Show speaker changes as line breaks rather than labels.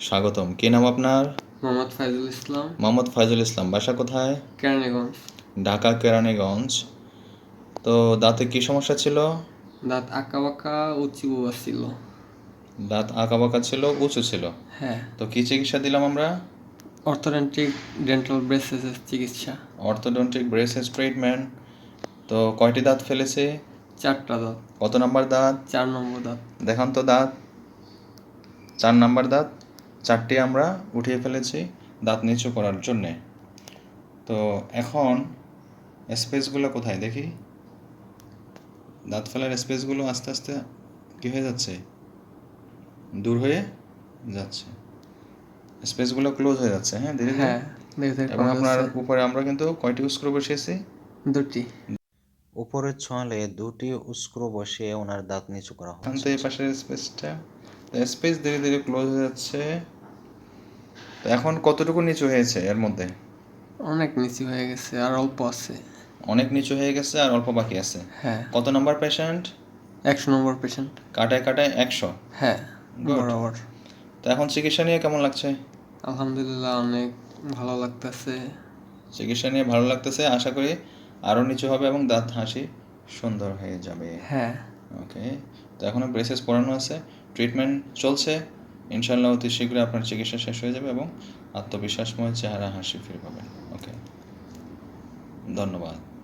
স্বাগতম। কী নাম আপনার?
মোহাম্মদ ফাইজুল ইসলাম।
মোহাম্মদ ফাইজুল ইসলাম বাসা কোথায়?
কেরানীগঞ্জ।
ঢাকা কেরানীগঞ্জ। তো দাঁতে কি সমস্যা ছিল?
দাঁত আঁকা বাঁকা উঁচু ছিল।
দাঁত আঁকাবাঁকা ছিল উঁচু ছিল?
হ্যাঁ।
তো কি চিকিৎসা দিলাম আমরা?
অর্থোডেন্টিক ডেন্টাল ব্রেসেসের চিকিৎসা।
Orthodontic braces treatment. তো কয়টি দাঁত ফেলেছে?
চারটা দাঁত।
কত নাম্বার দাঁত?
চার নম্বর দাঁত।
দেখান তো দাঁত। চার নাম্বার দাঁত? চারটি আমরা উঠিয়ে ফেলেছি দাঁত নিচু করার জন্যে। তো এখন স্পেসগুলো কোথায় দেখি? দাঁত ফেলার স্পেসগুলো আস্তে আস্তে কী হয়ে যাচ্ছে? দূর হয়ে যাচ্ছে। স্পেসগুলো ক্লোজ হয়ে যাচ্ছে হ্যাঁ ধীরে ধীরে।
হ্যাঁ
এবং আপনার উপরে আমরা কিন্তু কয়টি স্ক্রু বসিয়েছি?
দুটি।
উপরের ছোঁয়ালে দুটি স্ক্রু বসিয়ে ওনার দাঁত নিচু করা হচ্ছে।
এই পাশের স্পেসটা। স্পেস ধীরে ধীরে ক্লোজ হয়ে যাচ্ছে। তো এখন কতটুকু নিচু হয়েছে এর মধ্যে?
অনেক নিচু হয়ে গেছে আর অল্প আছে।
অনেক নিচু হয়ে গেছে আর অল্প বাকি আছে?
হ্যাঁ।
কত নাম্বার পেশেন্ট
একশো নম্বর পেশেন্ট
কাটায় কাটায় একশো?
হ্যাঁ. বরাবর।
তো এখন চিকিৎসা নিয়ে কেমন লাগছে?
আলহামদুলিল্লাহ অনেক ভালো লাগতেছে।
চিকিৎসা নিয়ে ভালো লাগতেছে আশা করি আরও নিচু হবে এবং দাঁত হাসি সুন্দর হয়ে যাবে।
হ্যাঁ।
ওকে তো এখনও ব্রেসেস পড়ানো আছে ট্রিটমেন্ট চলছে। ইনশাল্লাহ অতি শীঘ্রই আপনার চিকিৎসা শেষ হয়ে যাবে এবং আত্মবিশ্বাসময় চেহারা হাসি ফিরে পাবেন। ওকে ধন্যবাদ।